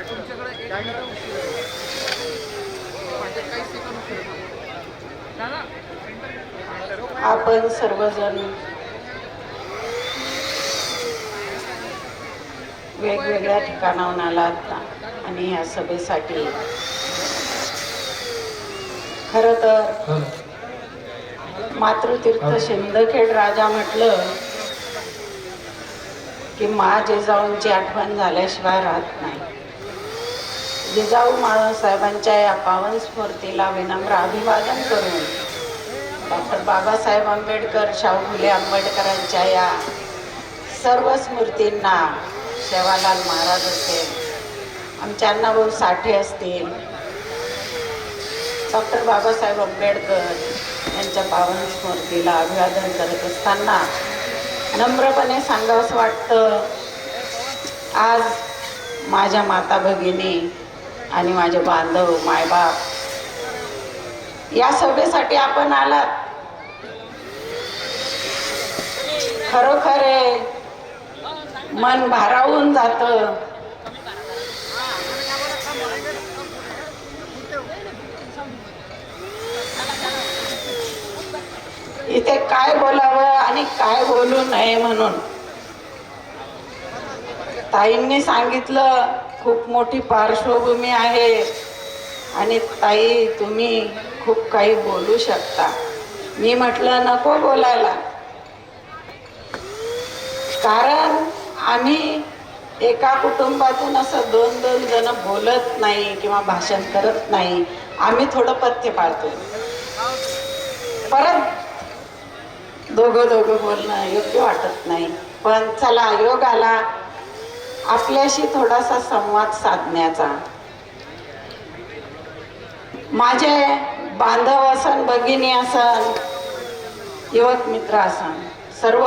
तुमच्याकडे एक मिनिट उशीर आहे. म्हणजे काही सेकंद उशीर आहे. दादा आपण सर्वजण वेगवेगळ्या ठिकाणाहून आलात आणि या सभेसाठी खर तर मातृतीर्थ शिंदखेड राजा म्हटलं की मा जिजाऊंची आठवण झाल्याशिवाय राहत नाही. जिजाऊ माळसाहेबांच्या या पावन स्मूर्तीला विनम्र अभिवादन करून डॉक्टर बाबासाहेब आंबेडकर शाहू फुले आंबेडकरांच्या या सर्व स्मृतींना सेवालाल महाराज असेल आमचे अण्णाभाऊ साठे असतील डॉक्टर बाबासाहेब आंबेडकर यांच्या पावन स्मृतीला अभिवादन करत असताना नम्रपणे सांगावंसं वाटतं. आज माझ्या माता भगिनी आणि माझे बांधव मायबाप या सभेसाठी आपण आलात. खरोखर मन भारावून जातं. इथे काय बोलावं आणि काय बोलू नये म्हणून. ताईंनी सांगितलं खूप मोठी पार्श्वभूमी आहे आणि ताई तुम्ही खूप काही बोलू शकता. मी म्हटलं नको बोलायला. कारण आम्ही एका कुटुंबातून असं दोन दोन जण बोलत नाही किंवा भाषण करत नाही. आम्ही थोडं पथ्य पाळतो परत दोघं दोघं बोलणं योग्य वाटत नाही. पण चला योग आला आपल्याशी थोडासा संवाद साधण्याचा. माझे बांधव असन भगिनी असन युवक मित्र असन सर्व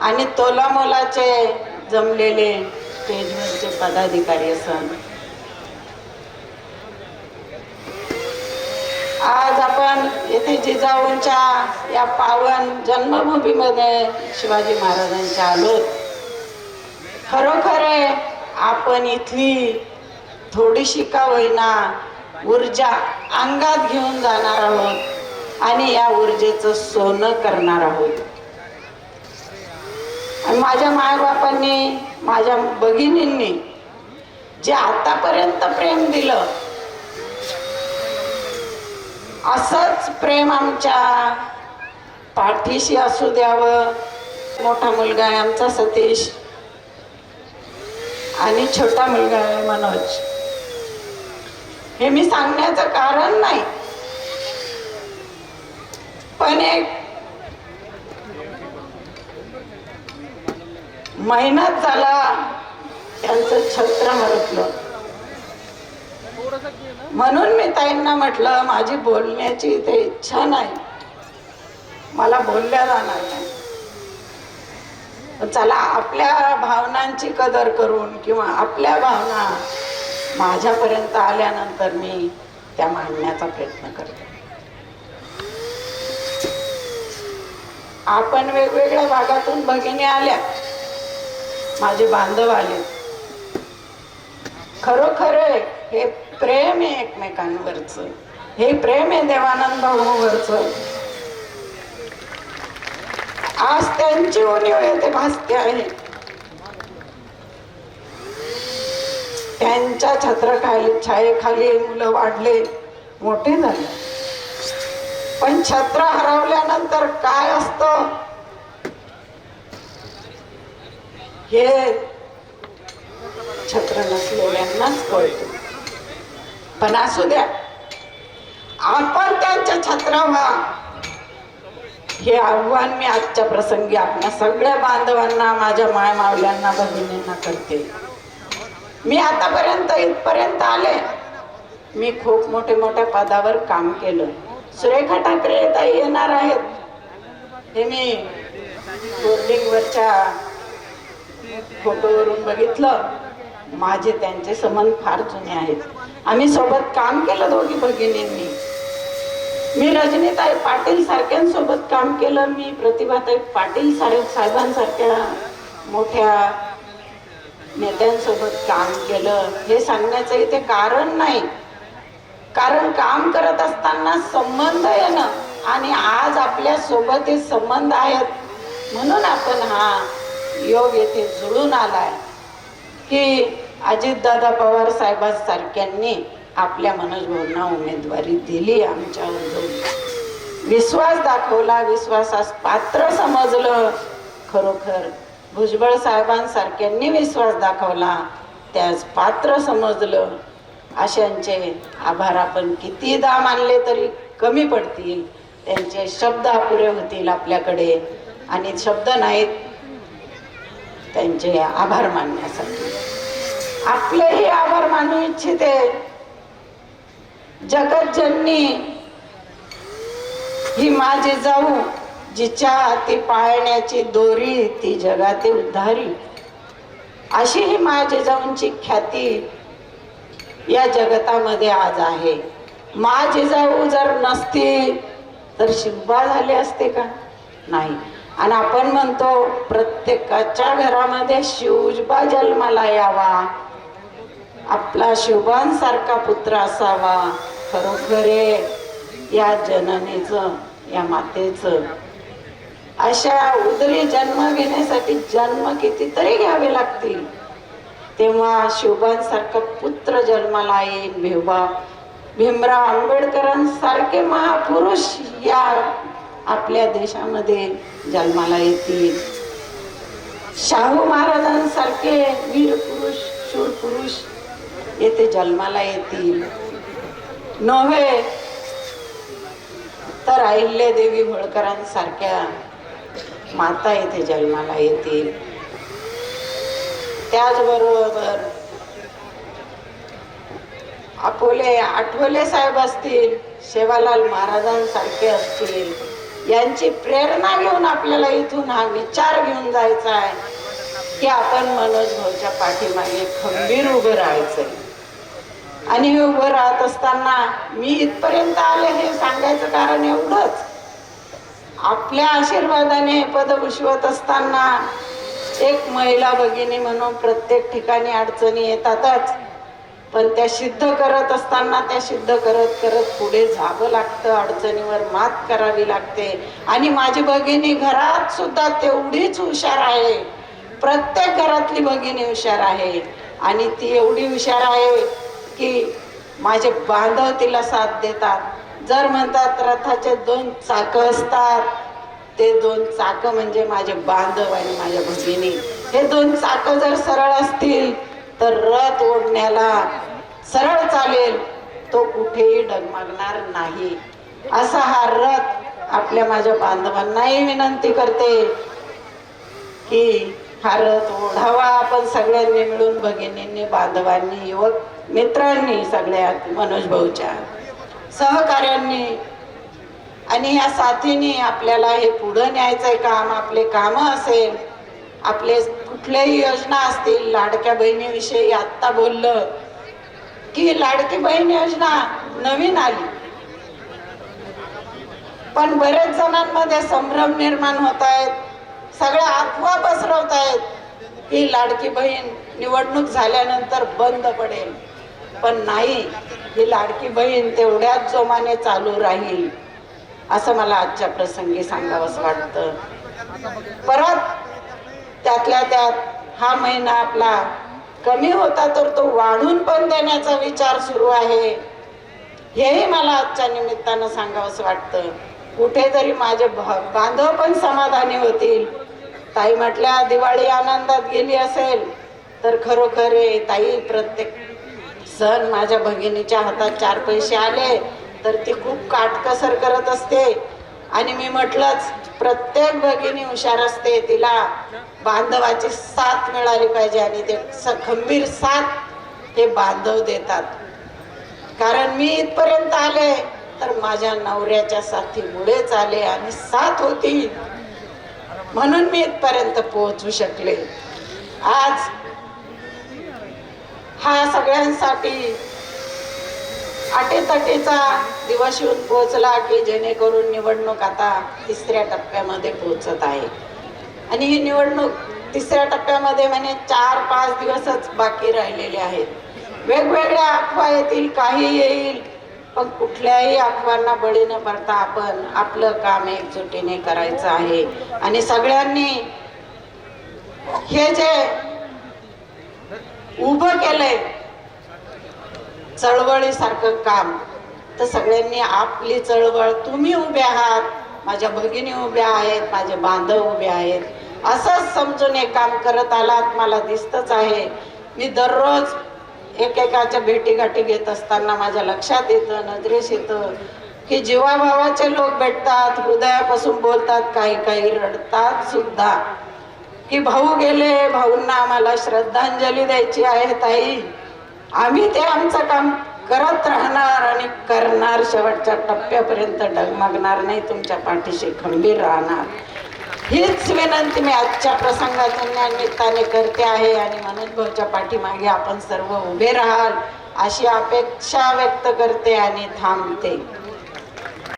आणि तोलामोलाचे जमलेले स्टेजवरचे पदाधिकारी असन. आज आपण येथे जिजाऊंच्या या पावन जन्मभूमीमध्ये शिवाजी महाराजांच्या आलो खरोखर आहे, आपण इथली थोडीशी का होईना ऊर्जा अंगात घेऊन जाणार आहोत आणि या ऊर्जेचं सोनं करणार आहोत. आणि माझ्या मायबापांनी माझ्या भगिनींनी जे आतापर्यंत प्रेम दिलं असंच प्रेम आमच्या पाठीशी असू द्यावं. मोठा मुलगा आहे आमचा सतीश. आणि छोटा मुलगा आहे मनोज. हे मी सांगण्याचं कारण नाही. पण एक महिनाच झाला त्यांचं छत्र हरपलं. म्हणून मी ताईंना म्हटलं माझी बोलण्याची इथे इच्छा नाही. मला बोलल्या जाणार नाही. चला आपल्या भावनांची कदर करून किंवा आपल्या भावना माझ्यापर्यंत आल्यानंतर मी त्या मांडण्याचा प्रयत्न करते. आपण वेगवेगळ्या भागातून भगिनी आल्या. माझे बांधव आले. खरोखर हे प्रेम आहे एकमेकांवरच. हे प्रेम आहे देवानंद भाऊवरच. आज त्यांची उणीव येते भासते आहे. त्यांच्या छत्राखाली छायेखाली मुलं वाढले मोठे झाले. पण छत्र हरवल्यानंतर काय असतं? हे छत्र नसलेल्यांनाच कळतं. पण असू द्या. आपण त्यांच्या छत्रावा व्हा हे आव्हान मी आजच्या प्रसंगी आपल्या सगळ्या बांधवांना माझ्या माय मावल्यांना भगिनींना करते. मी आतापर्यंत इथपर्यंत आले. मी खूप मोठे मोठ्या पदावर काम केलं. सुरेखा ठाकरे ताई येणार आहेत. हे मी बोर्डिंगवरच्या फोटोवरून बघितलं. माझे त्यांचे संबंध फार जुने आहेत. आम्ही सोबत काम केलं दोघी भगिनींनी. मी रजनीताई पाटील सारख्यांसोबत काम केलं मी प्रतिभाताई पाटील सारे साहेबांसारख्या मोठ्या नेत्यांसोबत काम केलं. हे सांगण्याचं इथे कारण नाही. कारण काम करत असताना संबंध येणं आणि आज आपल्यासोबत हे संबंध आहेत म्हणून आपण हा योग येथे जुळून आलाय. की अजितदादा पवार साहेबांसारख्यांनी आपल्या मनोज भाऊंना उमेदवारी दिली आमच्यावर विश्वास दाखवला विश्वासास पात्र समजलं. खरोखर भुजबळ साहेबांसारख्यांनी विश्वास दाखवला त्यास पात्र समजलं. अशांचे आभार आपण कितीदा मानले तरी कमी पडतील. त्यांचे शब्द अपुरे होतील आपल्याकडे. आणि शब्द नाहीत त्यांचे आभार मानण्यासाठी. आपलेही आभार मानू इच्छिते. जगतजननी ही माझी जाऊ जिच्या हाती पाळण्याची दोरी ती जगाते उद्धारी. अशी ही माझी जाऊंची ख्याती या जगतामध्ये आज आहे. माझी जाऊ जर नसती तर शिंबा झाले असते का? नाही. आणि आपण म्हणतो प्रत्येकाच्या घरामध्ये शिवजबा जन्माला यावा. आपला शुभांसारखा पुत्र असावा. खरोखरे या जननेचं या मातेचं. अशा उदरी जन्म घेण्यासाठी जन्म कितीतरी घ्यावे लागतील. तेव्हा शुभांसारखा पुत्र जन्माला येईल. भेवा भीमराव आंबेडकरांसारखे महापुरुष या आपल्या देशामध्ये जन्माला येतील. शाहू महाराजांसारखे वीर पुरुष शूर पुरुष येथे जन्माला येतील. नव्हे तर अहिल्या देवी होळकरांसारख्या माता येथे जन्माला येतील. त्याचबरोबर अकोले आठवले साहेब असतील शेवालाल महाराजांसारखे असतील यांची प्रेरणा घेऊन आपल्याला इथून हा विचार घेऊन जायचा आहे की आपण मनोज भाऊच्या पाठीमागे खंबीर उभं राहायचंय. आणि हे उभं राहत असताना मी इथपर्यंत आले हे सांगायचं कारण एवढंच. आपल्या आशीर्वादाने पद उशवत असताना एक महिला भगिनी म्हणून प्रत्येक ठिकाणी अडचणी येतातच. पण त्या सिद्ध करत असताना त्या सिद्ध करत करत पुढे जावं लागतं अडचणीवर मात करावी लागते. आणि माझी भगिनी घरात सुद्धा तेवढीच हुशार आहे. प्रत्येक घरातली भगिनी हुशार आहे. आणि ती एवढी हुशार आहे की माझे बांधव तिला साथ देतात. जर म्हणतात रथाचे दोन चाक असतात ते दोन चाक म्हणजे माझे बांधव आणि माझ्या भगिनी. हे दोन चाक जर सरळ असतील तर रथ ओढण्याला सरळ चालेल. तो कुठेही डगमगणार नाही. असा हा रथ आपल्या माझ्या बांधवांनाही विनंती करते की हा रथ ओढावा. आपण सगळ्यांनी मिळून भगिनींनी बांधवांनी युवक मित्रांनी सगळ्या मनोज भाऊच्या सहकार्यांनी आणि या साथीने आपल्याला हे पुढं न्यायचंय काम आपले काम असेल आपले कुठल्याही योजना असतील लाडक्या बहिणीविषयी आत्ता बोललं की लाडकी बहीण योजना नवीन आली. पण बरेच जणांमध्ये संभ्रम निर्माण होत आहेत सगळ्या अफवा पसरवत आहेत की लाडकी बहीण निवडणूक झाल्यानंतर बंद पडेल. पण नाही ही लाडकी बहीण तेवढ्याच जोमाने चालू राहील असं मला आजच्या प्रसंगी सांगावंसं वाटतं. परत त्यातल्या त्यात हा महिना आपला कमी होता तर तो वाढून पण देण्याचा विचार सुरू आहे. हेही मला आजच्या निमित्तानं सांगावंसं वाटतं. कुठेतरी माझे बांधव पण समाधानी होतील. ताई म्हटल्या दिवाळी आनंदात गेली असेल तर खरोखर ताई प्रत्येक सण माझ्या भगिनीच्या हातात चार पैसे आले तर ती खूप काटकसर करत असते. आणि मी म्हटलंच प्रत्येक भगिनी हुशार असते तिला बांधवाची साथ मिळाली पाहिजे आणि ते स- खंबीर साथ हे बांधव देतात. कारण मी इथपर्यंत आले तर माझ्या नवऱ्याच्या साथीमुळेच आले आणि साथ होती. म्हणून मी इथपर्यंत पोहोचू शकले. आज हा सगळ्यांसाठी अटीतटीचा दिवस येऊन पोहोचला की जेणेकरून निवडणूक आता तिसऱ्या टप्प्यामध्ये पोहोचत आहे. आणि ही निवडणूक तिसऱ्या टप्प्यामध्ये म्हणे चार पाच दिवसच बाकी राहिलेले आहेत. वेगवेगळ्या अफवा येतील काही येईल पण कुठल्याही अफवांना बळी न पडता आपण आपलं काम एकजुटीने करायचं आहे. आणि सगळ्यांनी हे जे उभं केलंय. चळवळीसारखं काम. तर सगळ्यांनी आपली चळवळ तुम्ही उभे आहात माझ्या भगिनी उभ्या आहेत माझे बांधव उभे आहेत. असंच समजून हे काम करत आलात मला दिसतच आहे. मी दररोज एकेकाच्या भेटीगाठी घेत असताना माझ्या लक्षात येतं नजरेस येतं की जीवाभावाचे लोक भेटतात हृदयापासून बोलतात काही काही रडतात सुद्धा. की भाऊ गेले भाऊंना आम्हाला श्रद्धांजली द्यायची आहे ताई. आम्ही ते आमचं काम करत राहणार आणि करणार. शेवटच्या टप्प्यापर्यंत डगमगणार नाही तुमच्या पाठीशी खंबीर राहणार. हीच विनंती मी आजच्या प्रसंगाच्या निमित्ताने करते आहे आणि मनोज भाऊच्या पाठीमागे आपण सर्व उभे राहाल अशी अपेक्षा व्यक्त करते आणि थांबते.